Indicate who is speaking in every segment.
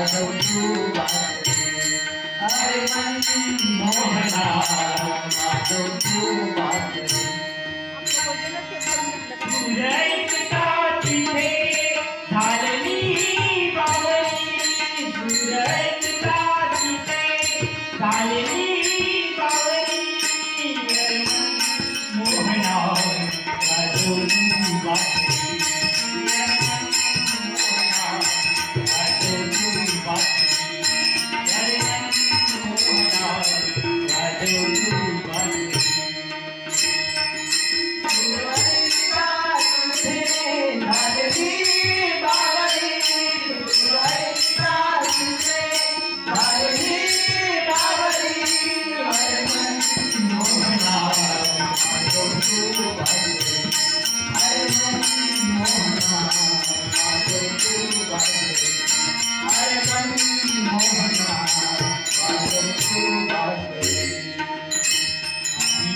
Speaker 1: माधव तू अरे मन
Speaker 2: मोहना
Speaker 1: माधव तू बात
Speaker 2: तुझे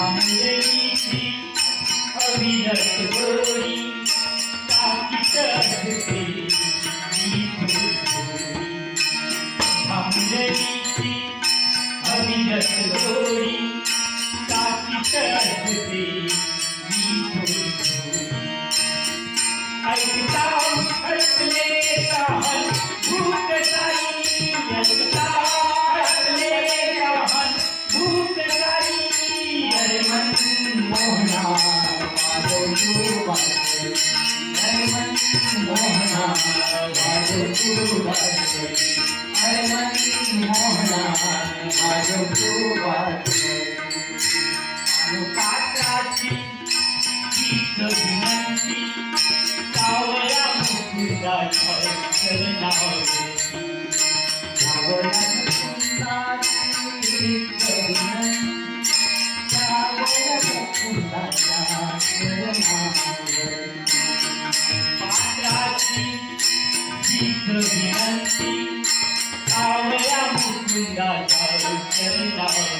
Speaker 2: அங்கீதி அவினத்து கோரி காத்திட்டே அங்கீதி அவினத்து கோரி காத்திட்டே
Speaker 1: মোহনা
Speaker 2: আজো
Speaker 1: কুবাতে আরে মনি মোহনা আজো কুবাতে
Speaker 2: আলো পাটাচি গীত বিনতি কাওয়া মুকুন্দা ছয় চরণাও 아